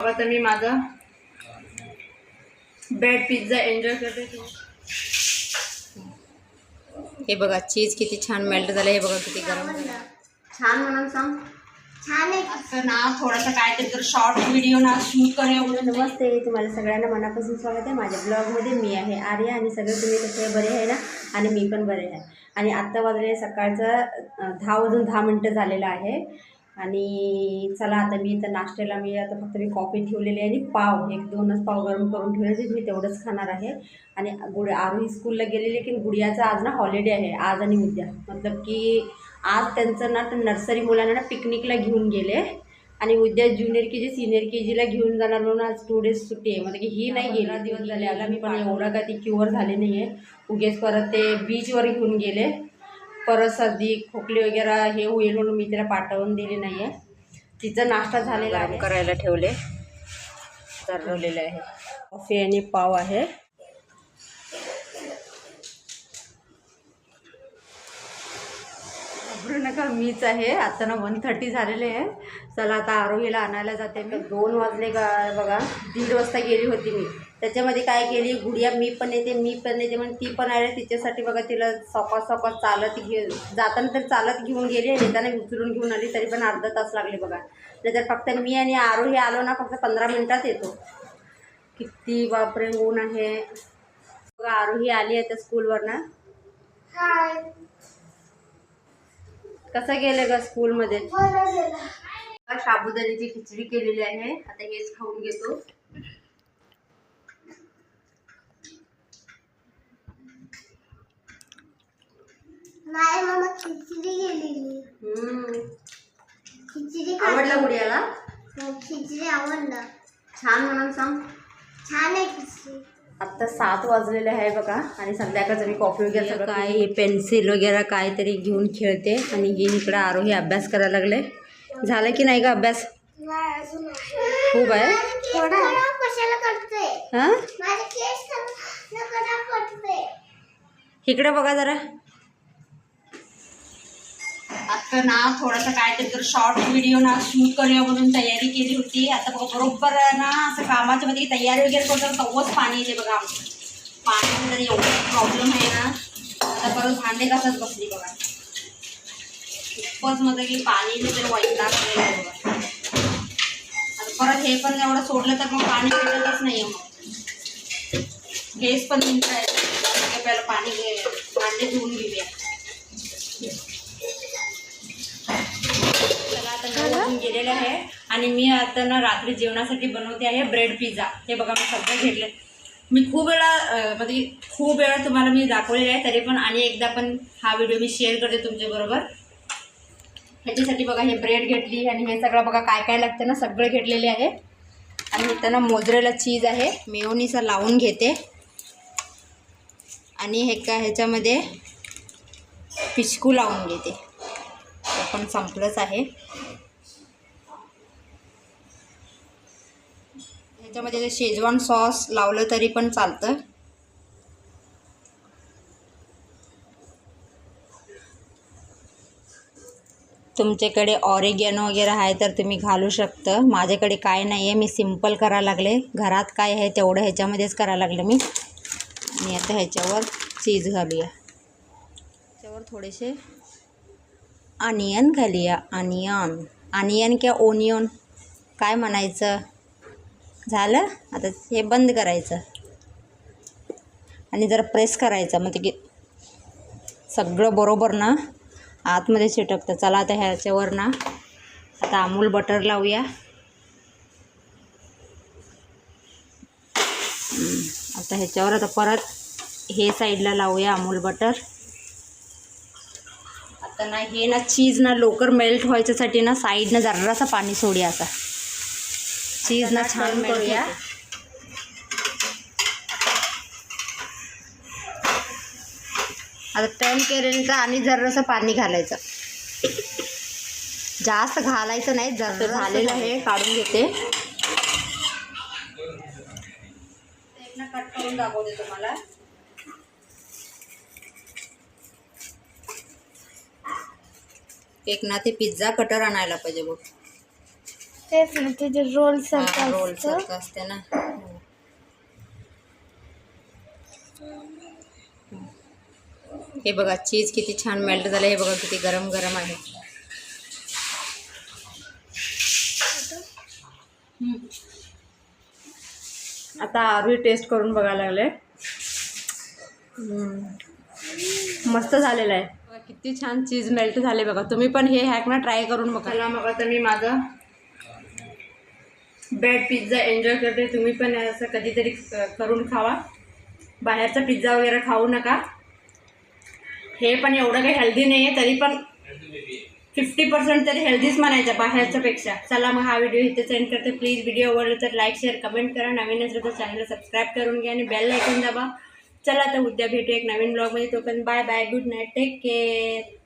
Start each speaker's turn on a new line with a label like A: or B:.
A: तर मी माझा bread pizza enjoy करते. हे बघा चीज किती छान मेल्ट झालं हे बघा किती गरम छान म्हणून सांग.
B: छान आहे.
A: आता ना थोडासा काहीतरी तर शॉर्ट व्हिडिओ ना शूट करूया
C: नमस्ते तुम्हाला सगळ्यांना मनापासून स्वागत आहे. माझ्या ब्लॉगमध्ये मी आहे आर्या आणि सगळे तुम्ही कसे बरे आहे ना? आणि मी पण बरे आहे. आणि आत्ता वाजले सकाळचं दहा वाजून दहा मिनटं झालेलं आहे. आणि चला आता मी इथं नाश्त्याला मी आता फक्त मी कॉफी ठेवलेली आहे आणि पाव एक दोनच पाव गरम करून ठेवले मी तेवढंच खाणार आहे. आणि गुड आरोही स्कूलला गेलेली की गुडियाचं आज ना हॉलिडे आहे आज आणि उद्या. मतलब की आज त्यांचं ना नर्सरी मुलांना ना पिकनिकला घेऊन गेले आणि उद्या junior K G senior K जीला घेऊन जाणार म्हणून आज टू डेज सुट्टी आहे. म्हणजे की ही नाही गेला. दिवस झाले आला मी पण एवढा का ती क्युअर झाले नाही आहे उगेच परत ते बीचवर घेऊन गेले. परत सर्दी खोकली वगैरे हे होईल म्हणून मी तिला पाठवून दिली नाही आहे तिचा नाश्ता झालेला आहे. करायला ठेवले. ठरवलेलं आहे. कॉफी आणि पाव आहे. नका मीच आहे. आता ना वन थर्टी झालेले आहे. चला आता आरोहीला आणायला जाते मी. दोन वाजले का बघा? दीड वाजता गेली होती मी. त्याच्यामध्ये काय केली गुडिया मी पण येते मी पण येते म्हणून ती पण आहे. तिच्यासाठी बघा तिला सॉकॉस सॉकॉस चालत घे जाताना तर चालत घेऊन गेली येताना उचलून घेऊन आली तरी पण अर्धा तास लागले बघा. नाहीतर फक्त मी आणि आरोही आलो ना फक्त पंधरा मिनटात येतो. किती बापरे ऊन आहे. बघा आरोही आली आहे त्या स्कूलवरनं
B: हाय.
C: कसं गेलं ग स्कूलमध्ये? साबुदाण्याची खिचडी केलेली आहे. आता हेच खाऊन घेतो.
B: नाही मामा खिचडी गेलेली
C: हम्म.
B: खिचडी
C: आवडलं गुडियाला
B: हो, खिचडी आवडलं.
C: छान म्हणून सांग.
B: छान आहे खिचडी.
C: आत्ता सात वाजलेले आहे बघा आणि संध्याकाळचं मी कॉफी वगैरे सगळं काय हे पेन्सिल वगैरे काहीतरी घेऊन खेळते आणि ही इकडं आरोही अभ्यास करायला लागले. झालं की नाही का अभ्यास?
B: नाही अजून आहे.
C: खूप आहे.
B: थोडा. कशाला करते
C: हां?
B: माझे केस नका करते
C: इकडे बघा जरा.
A: तर ना थोडासा काहीतरी तर शॉर्ट व्हिडिओ ना शूट करूया म्हणून तयारी केली होती. आता बघा बरोबर ना असं कामाच्या मध्ये तयारी वगैरे करतो तेव्हाच पाणी येते बघा आमचं. पाणी जर एवढा प्रॉब्लेम आहे ना. आता परत भांडे कसंच बसली बघा. खूपच म्हणजे की पाणी वगैरे वाईट आहे बघा. आता परत हे पण एवढं सोडलं तर मग पाणी भेटतच नाही मग. गॅस पण मिळत आहे पहिलं पाणी घे भांडे धुवून घेऊया आता गेलेले आहे. आणि मी आता ना रात्री जेवणासाठी बनवते आहे ब्रेड पिझ्झा हे बघा मी सगळं घेतले मी खूप वेळा म्हणजे खूप वेळा तुम्हाला मी दाखवलेले आहे तरी पण आणि एकदा पण हा व्हिडिओ मी शेअर करते तुमच्याबरोबर ह्याच्यासाठी बघा हे ब्रेड घेतली आणि हे सगळं बघा काय काय लागतं ना सगळं घेतलेले आहे. आणि त्यांना मोजरेला चीज आहे. मेयोनीचा लावून घेते. आणि हे का ह्याच्यामध्ये पिचकू लावून घेते. ते पण संपलंच आहे. त्याच्यामध्ये जे शेजवान सॉस लावलं तरी पण चालतं. तुमच्याकडे ऑरेगॅनो वगैरे आहे तर तुम्ही घालू शकता. माझ्याकडे काय नाही आहे मी सिंपल करायला लागले. घरात काय आहे तेवढं ह्याच्यामध्येच करायला लागलं मी. आणि आता ह्याच्यावर चीज घालूया. ह्याच्यावर थोडेसे अनियन घालूया. अनियन. अनियन किंवा ओनियन? काय म्हणायचं? झालं. आता हे बंद करायचं. आणि जरा प्रेस करायचं मग ते की सगळं बरोबर ना? आतमध्ये चिटकतं. चला आता ह्याच्यावर ना. आता अमूल बटर लावूया. आता ह्याच्यावर आता परत हे साईडला लावूया अमूल बटर. आता ना हे ना चीज ना लवकर मेल्ट व्हायच्यासाठी ना साईडनं जरासा पाणी सोडूया असं चीज ना छान करूया. आता टर्न केल्यानंतर आणि जरासं पाणी घालायचं. जास्त घालायचं नाही जर झालेलं आहे काढून घेते. एक ना कट करून दाखवते तुम्हाला. एक ना ते पिझ्झा कटर आणायला पाहिजे बघ.
B: तेच ना तिथे रोल
A: रोल सारखं असते. ना. हे बघा चीज किती छान मेल्ट झालं हे बघा किती गरम गरम आहे.
C: आता आरवी टेस्ट करून बघायला लागले. मस्त झालेलं आहे.
A: बघा, किती छान चीज मेल्ट झाले बघा. तुम्ही पण हे हॅक ना ट्राय करून बघा.
C: चला मग आता मी माझं ब्रेड पिझ्झा एन्जॉय करते तुम्ही पण असं कधीतरी करून खावा. बाहेरचा पिझ्झा वगैरे खाऊ नका. हे पण एवढं काही हेल्दी नाही आहे तरी पण फिफ्टी पर्सेंट तरी हेल्दीच म्हणायचं बाहेरच्यापेक्षा. चला मग हा व्हिडिओ इथे सेंड करते. प्लीज व्हिडिओ आवडला तर लाईक शेअर कमेंट करा. नवीन असेल तर चॅनलला सबस्क्राईब करून घ्या आणि बेल ऐकून दाबा. चला तर उद्या भेटू एक नवीन ब्लॉगमध्ये तोपर्यंत bye bye good night take care